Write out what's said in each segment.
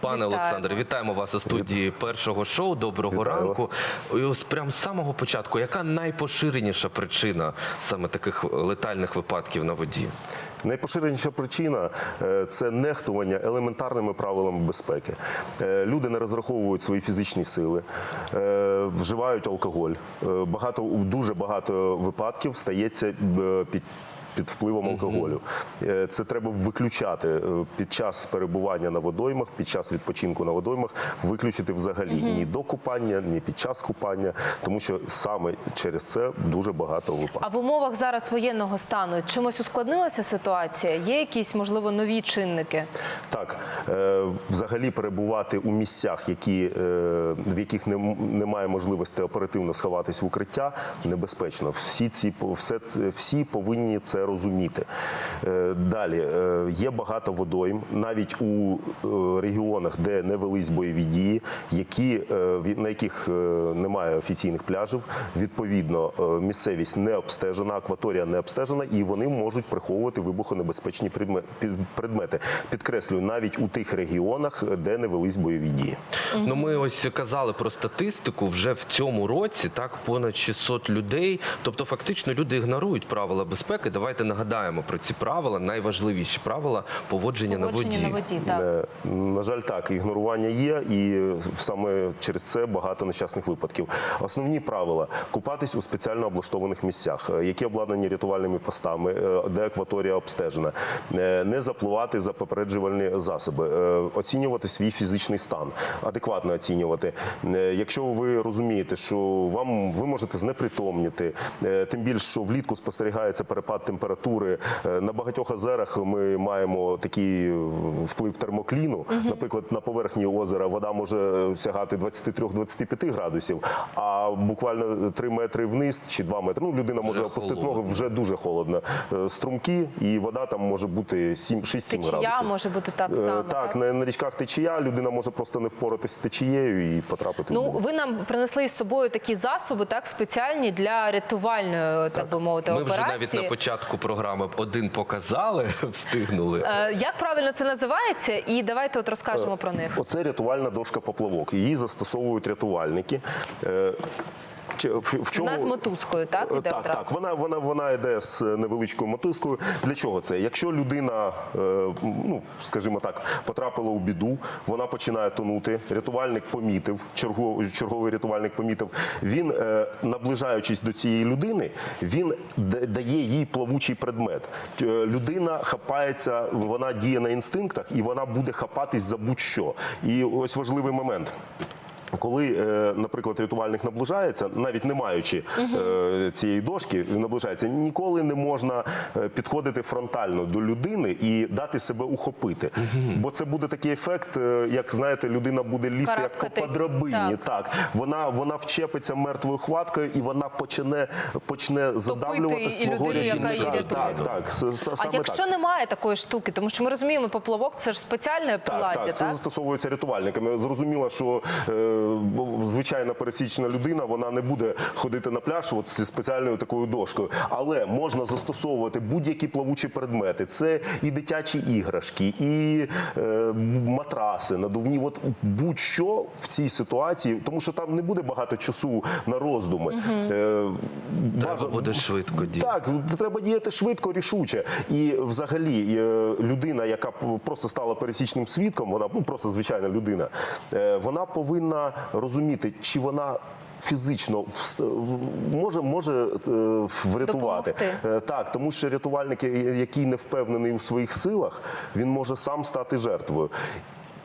Пане Вітаємо. Олександре, вітаємо вас у студії першого шоу. Доброго Вітаю ранку. І ось прямо з самого початку, яка найпоширеніша причина саме таких летальних випадків на воді? Найпоширеніша причина е, це нехтування елементарними правилами безпеки. Е, Люди не розраховують свої фізичні сили, е, вживають алкоголь. Багато дуже багато випадків стається під. Під впливом алкоголю Е, це треба виключати е, під час перебування на водоймах, під час відпочинку на водоймах, виключити взагалі ні до купання, ні під час купання, тому що саме через це дуже багато випадків. А в умовах зараз воєнного стану чимось ускладнилася ситуація? Є якісь можливо нові чинники? Так, е, взагалі перебувати у місцях, які, в яких не, немає можливості оперативно сховатись в укриття, небезпечно. Всі ці по- все це- всі повинні це розуміти. Е, далі е, є багато водойм, навіть у е, регіонах, де не велись бойові дії, які, на яких немає офіційних пляжів. Відповідно, місцевість не обстежена, акваторія не обстежена, і вони можуть приховувати вибухонебезпечні предмети. Підкреслюю, навіть у тих регіонах, де не велись бойові дії. Ну, ми ось казали про статистику. Вже в цьому році так понад 600 людей. Тобто, фактично, люди ігнорують правила безпеки. Давайте нагадаємо про ці правила, найважливіші правила поводження, Поводження на воді. так. Е, На жаль, так, ігнорування є, і саме через це багато нещасних випадків. Основні правила купатись у спеціально облаштованих місцях, е, які обладнані рятувальними постами, е, де акваторія обстежена, не запливати за попереджувальні засоби, оцінювати свій фізичний стан, адекватно оцінювати. Якщо ви розумієте, що вам ви можете знепритомніти, тим більше, що влітку спостерігається перепад температури. Е, На багатьох озерах ми маємо такий е, вплив термокліну. Наприклад, на поверхні озера вода може сягати 23-25 градусів, а буквально 3 метри вниз чи 2 метри. Ну, людина може Вже опустити холодно. ноги, вже дуже холодно. Е, Струмки, і вода там може бути 7, 6-7 Течія може бути так само. Так, на, на річках течія, людина може просто не впоратись з течією і потрапити Ну, ви нам принесли із собою такі засоби, так спеціальні для рятувальної, так, би мовити, Ми вже навіть на початку програми один показали, встигнули. Е, Як правильно це називається? І давайте от розкажемо про них. Оце рятувальна дошка поплавок. Її застосовують рятувальники. Е, чи- В, в чому... Вона з мотузкою, так? Іде Так, одразу? так, вона, вона, вона йде з невеличкою мотузкою. Для чого це? Якщо людина, е, ну скажімо так, потрапила у біду, вона починає тонути. Рятувальник помітив, черговий, черговий рятувальник помітив. Він, е, наближаючись до цієї людини, він дає їй плавучий предмет. Е, Людина хапається, вона діє на інстинктах, і вона буде хапатись за будь-що. І ось важливий момент. Коли, е, наприклад, рятувальник наближається, навіть не маючи е, цієї дошки, він наближається, ніколи не можна е, підходити фронтально до людини і дати себе ухопити. Бо це буде такий ефект, як знаєте, людина буде лізти як по, Карабкатись. драбині. Так. Так. вона, вона вчепиться мертвою хваткою і вона почне, почне задавлювати свого рятівника. Так, так, с- с- А якщо так. немає такої штуки, тому що ми розуміємо, поплавок це ж спеціальне Так, приладдя, так, так? це застосовується рятувальниками. Зрозуміло, що е, звичайна пересічна людина вона не буде ходити на пляж от зі спеціальною такою дошкою, але можна застосовувати будь-які плавучі предмети. Це і дитячі іграшки, і е, матраси, надувні. От будь-що в цій ситуації, тому що там не буде багато часу на роздуми. Е, Треба бажа- буде швидко діяти. так, треба діяти швидко, рішуче. І взагалі е, людина, яка просто стала пересічним свідком, вона ну, просто звичайна людина, е, вона повинна розуміти, чи вона. Фізично може може е, врятувати Допомогти. Е, так, тому що рятувальник, який не впевнений у своїх силах, він може сам стати жертвою.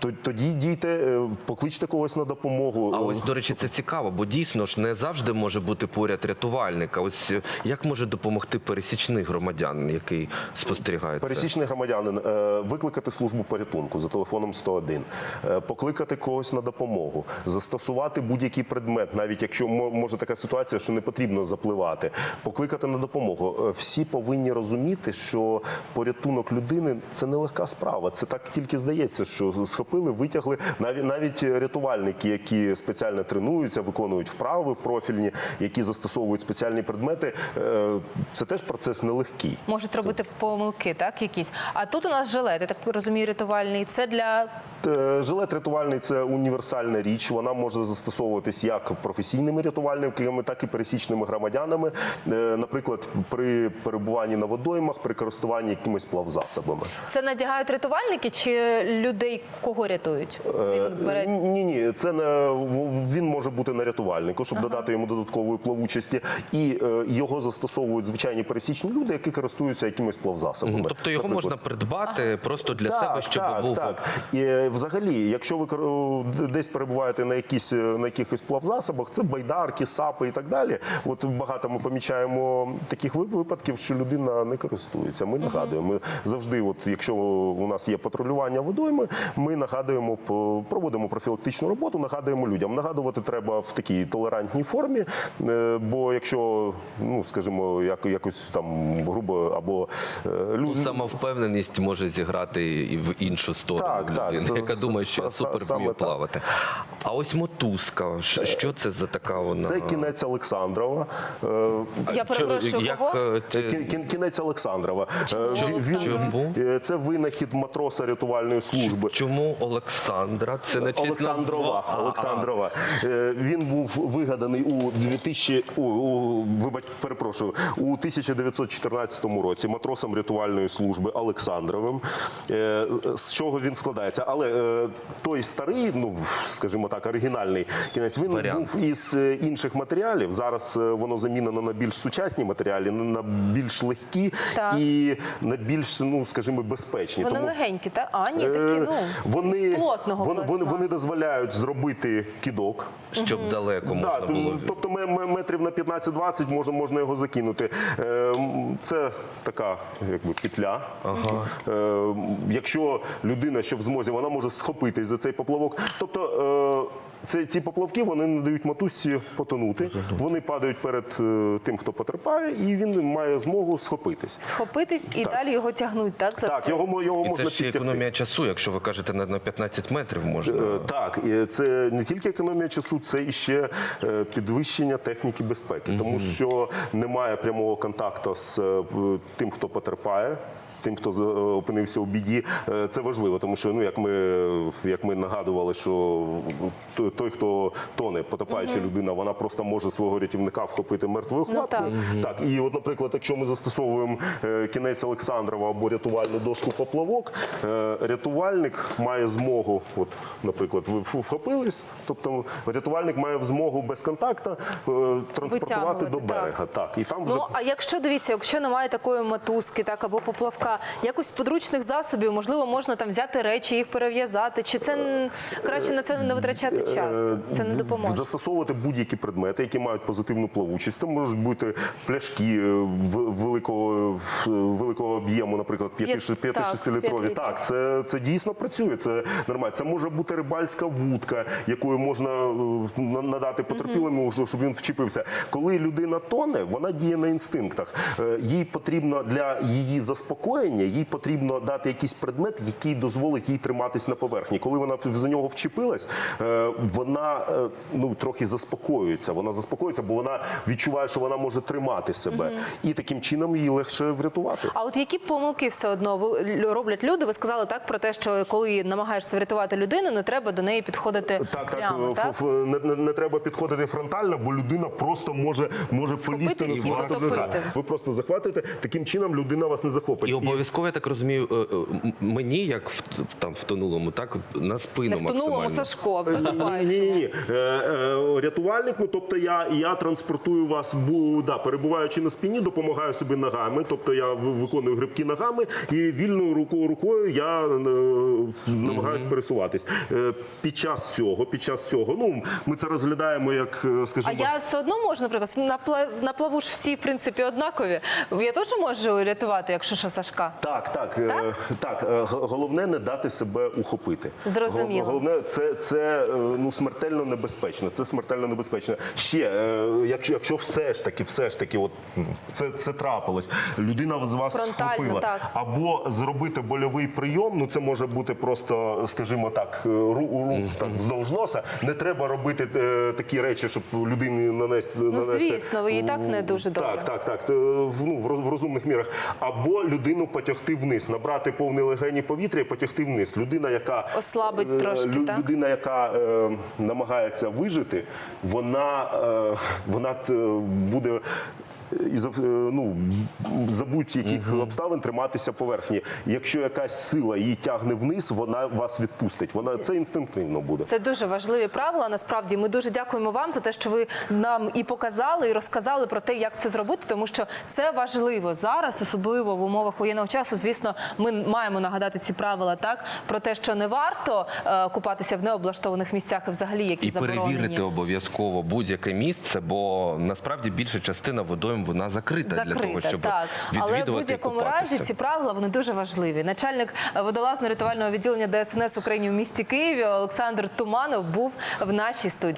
То- Тоді дійте, е, покличте когось на допомогу. А ось, до речі, це цікаво, бо дійсно ж не завжди може бути поряд рятувальник. А ось е, як може допомогти пересічний громадян, який спостерігає? Пересічний громадянин е, викликати службу порятунку за телефоном 101, е, покликати когось на допомогу, застосувати будь-який предмет, навіть якщо мо- може така ситуація, що не потрібно запливати, покликати на допомогу. Всі повинні розуміти, що порятунок людини це нелегка справа. Це так тільки здається, що схопити схопили, витягли. Навіть навіть рятувальники, які спеціально тренуються, виконують вправи профільні, які застосовують спеціальні предмети. е, Це теж процес нелегкий. Можуть робити помилки, так якісь. А тут у нас жилет, я так розумію, рятувальний. Це для Е, Жилет рятувальний це універсальна річ. Вона може застосовуватись як професійними рятувальниками, так і пересічними громадянами. Е, Наприклад, при перебуванні на водоймах, при користуванні якимись плавзасобами. це надягають рятувальники чи людей кого рятують? Е, Він бере Ні, ні, це не він може бути на рятувальнику, щоб додати йому додаткової плавучості, і е, його застосовують звичайні пересічні люди, які користуються якимись плавзасобами. Тобто його Наприклад, можна придбати просто для себе, щоб так, був так. І, е, взагалі, якщо ви десь перебуваєте на якісь на якихось плавзасобах, це байдарки, сапи і так далі. От багато ми помічаємо таких випадків, що людина не користується. Ми нагадуємо. Ми завжди, от якщо у нас є патрулювання водойми, ми нагадуємо, проводимо профілактичну роботу, нагадуємо людям. Нагадувати треба в такій толерантній формі, е, бо якщо, ну скажімо, як якось там грубо або е, Ну, самовпевненість може зіграти і в іншу сторону Так, так, людини, це- яка думає, що я супер вмію так. плавати. А ось мотузка, що це за така вона? Це кінець Олександрова. Я перепрошую, як, кого? Кінець Олександрова. Чому він- Чому? Це винахід матроса рятувальної служби. Чому Олександра? Це не Олександрова. назва? А, Олександрова. Е, Він був вигаданий у 2000, у, у, вибач, перепрошую, у 1914 році матросом рятувальної служби Олександровим. Е, З чого він складається? Але е, той старий, ну скажімо так, оригінальний кінець, він Варіант. був із інших матеріалів. Зараз воно замінено на більш сучасні матеріали, на більш легкі Так. і на більш, ну скажімо, безпечні. Вони Тому- легенькі, та а ні, такі ну вони, плотного вони, вони, вони дозволяють зробити кідок. щоб далеко можна Да, було. тобто ме- ме- метрів на 15-20 можна, можна його закинути. Е, Це така якби петля. Ага. Е, Якщо людина що в змозі, вона може схопитись за цей поплавок. Тобто е, це, ці поплавки вони не дають матусі потонути. Вони падають перед е, тим, хто потерпає, і він має змогу схопитись. схопитись і далі його тягнуть, так? За Так, його, мо- його І можна це ще підтягти. економія часу, якщо ви кажете на на 15 метрів можна. Е, Так, і це не тільки економія часу, це і ще е, підвищення техніки безпеки, тому що немає прямого контакту з е, тим, хто потерпає. Тим, хто е, опинився у біді, Е, це важливо, тому що ну як ми як ми нагадували, що той- хто тоне, потопаюча людина, вона просто може свого рятівника вхопити мертвою Ну, хваткою. так. і от, наприклад, якщо ми застосовуємо е, кінець Олександрова або рятувальну дошку поплавок, рятувальник має змогу, от, наприклад, ви вхопились, тобто рятувальник має змогу без контакту транспортувати до берега. Так. і там вже Ну а якщо дивіться, якщо немає такої мотузки, так або поплавка, якось підручних засобів, можливо, можна там взяти речі, їх перев'язати. Чи це краще на це не витрачати час? Е, Це не допоможе. Застосовувати будь-які предмети, які мають позитивну плавучість. Це можуть бути пляшки е, великого, е, великого об'єму, наприклад, П'ять- 5-6 так, літрові. Так, це, це дійсно працює. Це нормально. Це може бути рибальська вудка, якою можна е, надати потерпілому, щоб щоб він вчепився. Коли людина тоне, вона діє на інстинктах. Е, Їй потрібно для її заспокоєння, їй потрібно дати якийсь предмет, який дозволить їй триматись на поверхні. Коли вона в- за нього вчепилась, е, вона е, ну трохи заспокоюється. Вона заспокоюється, бо вона відчуває, що вона може тримати себе, і таким чином її легше врятувати. А от які помилки все одно роблять люди? Ви сказали так про те, що коли намагаєшся врятувати людину, не треба до неї підходити Так, так, прямо, так? ф- не, не, не треба підходити фронтально, бо людина просто може, може Схопитись полізти на Ви просто захватите, таким чином людина вас не захопить. І обов'язково, я так розумію, е, е, мені, як в, там втонулому, так на спину Не втонулому. Сашко, Ні, ні, ні. Е, рятувальник, ну тобто я, я транспортую вас, бу, да, перебуваючи на спині, допомагаю собі ногами. Тобто я виконую грибки ногами і вільною рукою рукою я е, намагаюся пересуватись. Е, під час цього, під час цього, ну ми це розглядаємо як, е, А я все одно можу, наприклад, на плаву ж всі в принципі однакові. Я теж можу рятувати, якщо що, Сашка. Важка. Так, так, так? так. е, Головне не дати себе ухопити. Зрозуміло. Головне, це, це е, ну смертельно небезпечно. Це смертельно небезпечно. Ще, е, якщо, якщо все ж таки, все ж таки, от це, це трапилось, людина з вас Фронтально, схопила. так. Або зробити больовий прийом. Ну це може бути просто, скажімо так, е, ру, ру так вздовж носа. Не треба робити е, такі речі, щоб людині нанести. Ну, звісно, ви і так не дуже добре. Так, так, так. е, в- Ну, в розумних мірах. Або людину потягти вниз, набрати повні легені повітря і потягти вниз. Людина, яка Ослабить трошки трошки, так? людина, яка е, намагається вижити, вона, е, вона е, буде. І за, е, ну, за будь-яких обставин триматися поверхні. Якщо якась сила її тягне вниз, вона вас відпустить. Вона це інстинктивно буде. Це дуже важливі правила. Насправді ми дуже дякуємо вам за те, що ви нам і показали, і розказали про те, як це зробити, тому що це важливо зараз, особливо в умовах воєнного часу. Звісно, ми маємо нагадати ці правила так про те, що не варто е, купатися в необлаштованих місцях і взагалі які І заборонені. перевірити обов'язково будь-яке місце, бо насправді більша частина водойм вона закрита, для того, щоб так. Але в будь-якому разі ці правила вони дуже важливі. Начальник е, водолазно-рятувального відділення ДСНС України в місті Києві Олександр Туманов був в нашій студії.